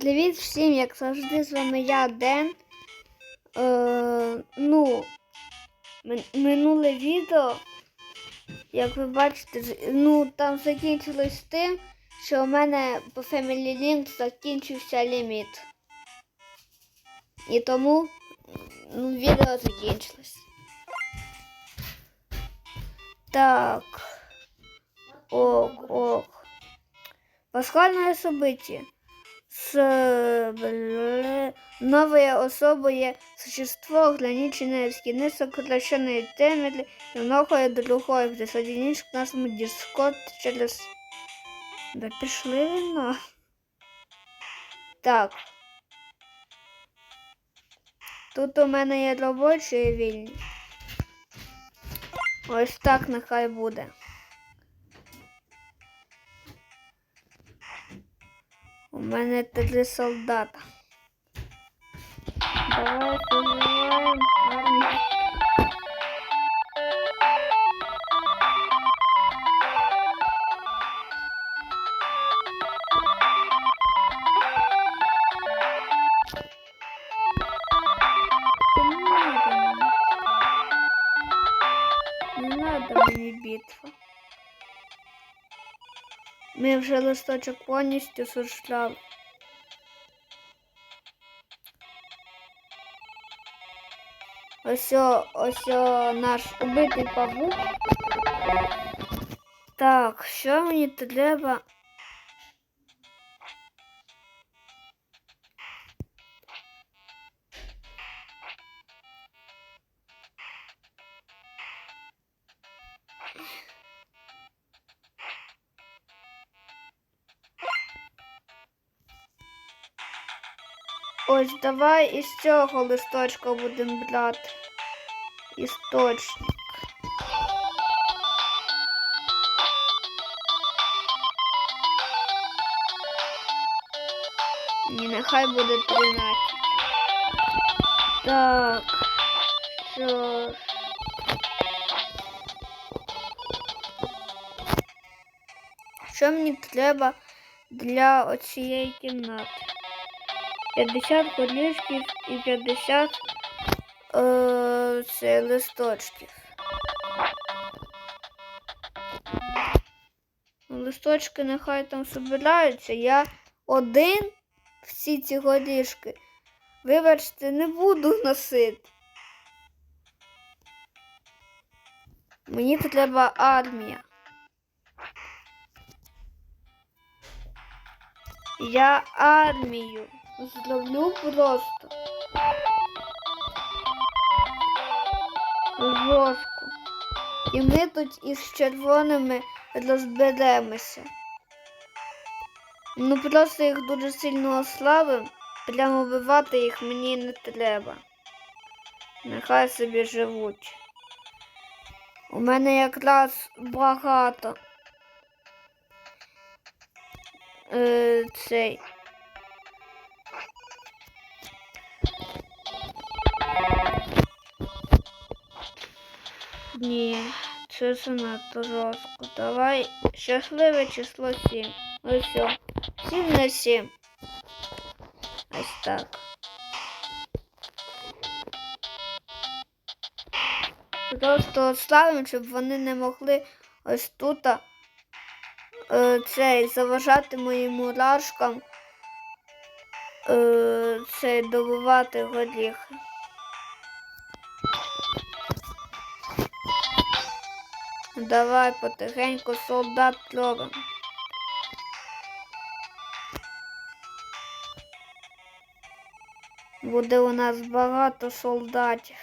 Привіт всім, як завжди, з вами я Ден. Е, ну, минуле відео, як ви бачите, ну, там закінчилось тим, що у мене по Family Link закінчився ліміт. І тому ну, відео закінчилось. Так. Ок, ок. Пасхальное событие. С бл- новое особое существо, ограниченное в скины, сокращенные темели и многое другое. Присоединись к нашему дискорд через... Да пішли ви на. Так. Тут у мене є робочі і вільні. Ось так нехай буде. Мене три солдата. Давай созываем армию. Да не надо мне. Не надо мені битва. Ми вже листочок повністю сушляли. Ось ось наш убитий павук. Так, що мені треба? Ось давай із цього листочка будемо брати. Істочник. Ні, нехай буде 13. Так. Що ж. Що мені треба для оцієї кімнати? 50 горішків і 50 е, це листочків. Листочки нехай там собираються. Я один всі ці горішки, вибачте, не буду носити. Мені треба армія. Я армію зроблю просто. Жорстко. І ми тут із червоними розберемося. Ну просто їх дуже сильно ослабим. Прямо вбивати їх мені не треба. Нехай собі живуть. У мене якраз багато. Е, цей. Ні, це занадто жорстко. Давай щасливе число 7. Ось все. 7 на 7. Ось так. Просто ставимо, щоб вони не могли ось тут е, цей заважати моїм мурашкам е, цей добувати горіхи. Давай потихеньку солдат робимо. Буде у нас багато солдатів.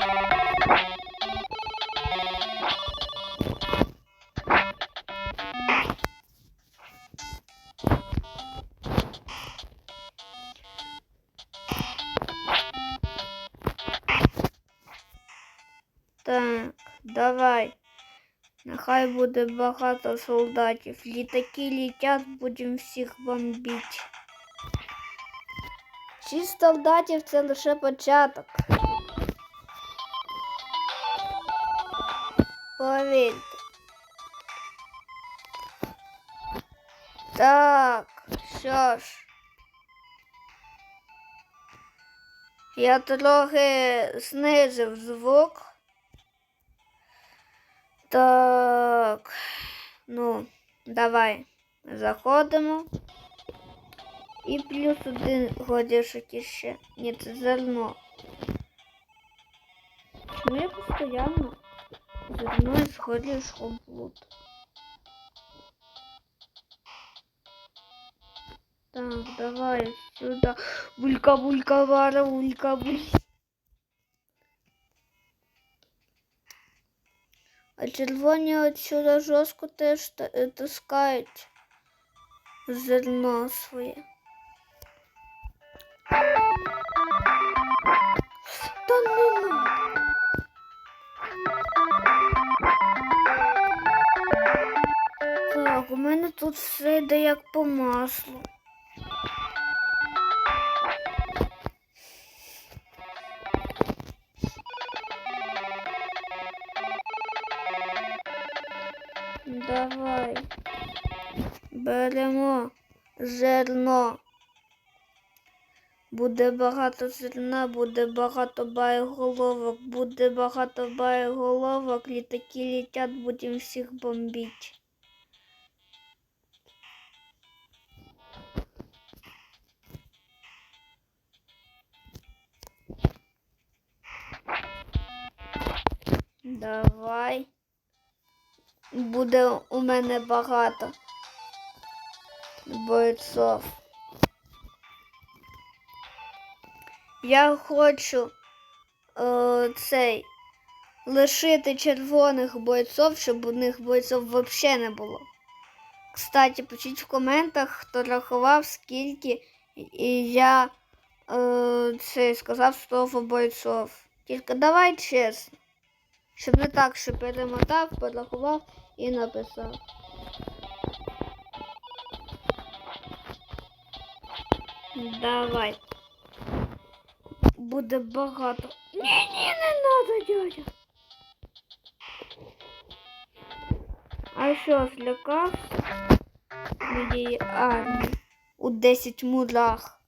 Так, Нехай буде багато солдатів. Літаки літять, будемо всіх бомбити. Шість солдатів це лише початок. повірте. Так, що ж. Я трохи знизив звук. Так, ну, давай заходимо. І плюс один годішок іще. Ні, це зерно. Чому я постійно зерно із горішком плутаю? Так, давай сюда. Булька, булька, А червоні отсюда жорстко теж е, таскають зерно своє. Та не надо. Так, у мене тут все йде як по маслу. Давай. Беремо зерно. Буде багато зерна, буде багато боєголовок, буде багато боєголовок, літаки летять, будемо всіх бомбити. Давай. Буде у мене багато бойцов. Я хочу е, цей лишити червоних бойців, щоб у них бойців взагалі не було. Кстати, пишіть в коментах, хто рахував, скільки і я е, це сказав слово бойців. Тільки давай чесно. Щоб не так, що перемотав, порахував і написав. Давай. Буде багато. Ні, ні, не надо, дядя. А що, злякався моєї армії у 10 мурах?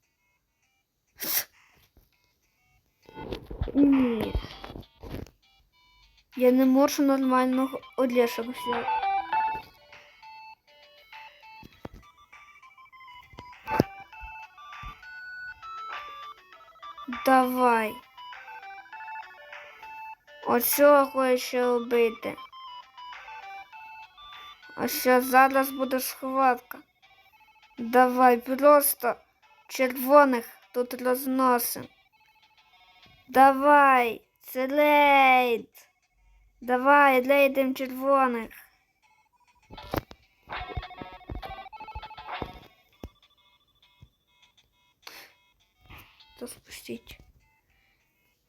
Ні. Я не можу нормального олешок взяти. Давай. Оцього ще робити. А ще зараз буде схватка. Давай просто червоних тут розносим. Давай, це лейд. Давай, лейдем червоних. То спустіть.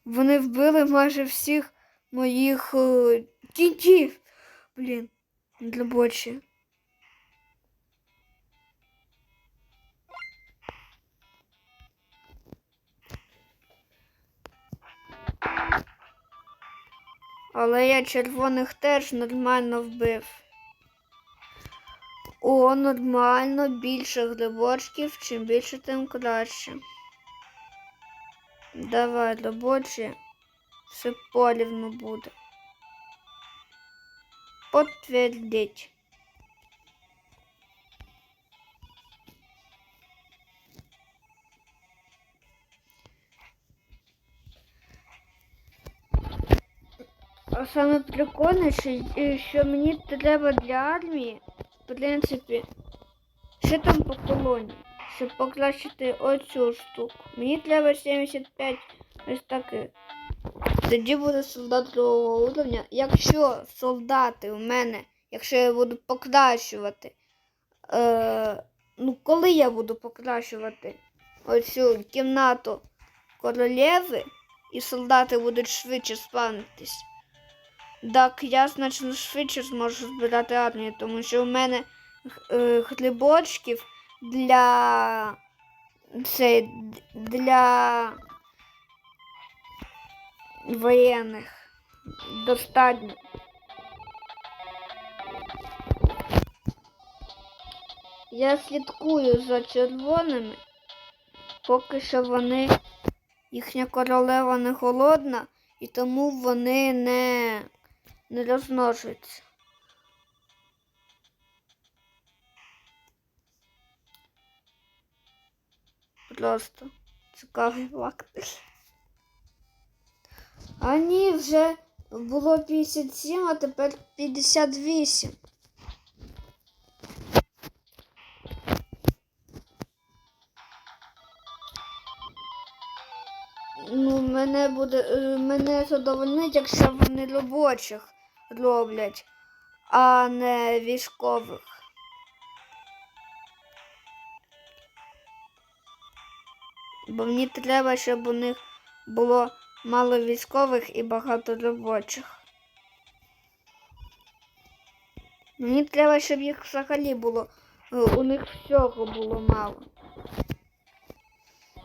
Вони вбили майже всіх моїх кінтів. кінців. Блін, для бочі. Але я червоних теж нормально вбив. О, нормально, більше грибочків, чим більше, тим краще. Давай, робочі, все порівну буде. Подтвердить. А саме прикольне, що, е, що мені треба для армії, в принципі, що там по колоні, щоб покращити оцю штуку. Мені треба 75 ось таких. Тоді буде солдат другого уровня. Якщо солдати у мене, якщо я буду покращувати, е, ну коли я буду покращувати оцю кімнату королеви, і солдати будуть швидше спавнитись. Так, я значно швидше зможу збирати армію, тому що в мене е, хлібочків для це для воєнних достатньо. Я слідкую за червоними, поки що вони, їхня королева не голодна і тому вони не не розмножуються. Просто цікавий факт. А ні, вже було 57, а тепер 58. Ну, мене буде. е, Мене задовольнить, якщо вони робочих роблять, а не військових. Бо мені треба, щоб у них було мало військових і багато робочих. Мені треба, щоб їх взагалі було. е, У них всього було мало.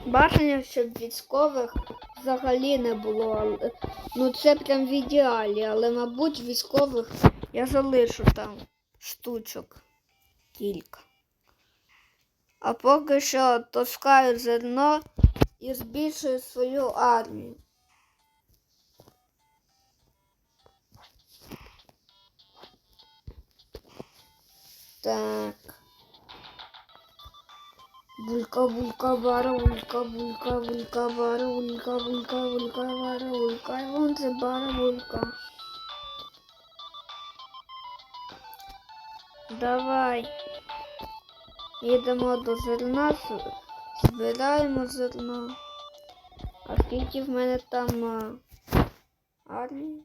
Бажання, щоб військових взагалі не було. але- Ну це прям в ідеалі, але, мабуть, військових я залишу там штучок кілька. А поки що таскаю зерно і збільшую свою армію. Так. Булька, булька, бара, булька, булька, булька, бара, булька, булька, булька, бара, булька, і вон це бара, булька. Давай. Їдемо до зерна, збираємо зерно. А скільки в мене там армії?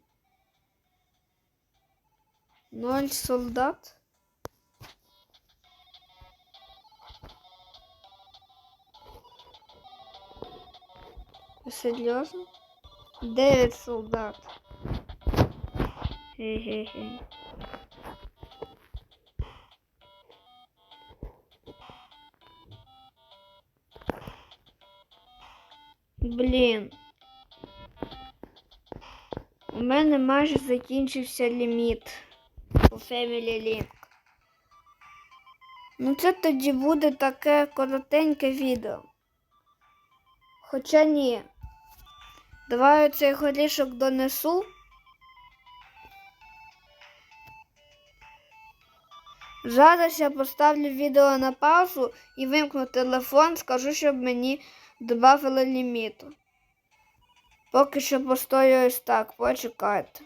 Ноль солдат. Серйозно? Дев'ять солдат. Хе-хе-хе. Блін. У мене майже закінчився ліміт у Family Link. Ну це тоді буде таке коротеньке відео. Хоча ні. Давай я цей горішок донесу. Зараз я поставлю відео на паузу і вимкну телефон, скажу, щоб мені додали ліміту. Поки що постою ось так, почекайте.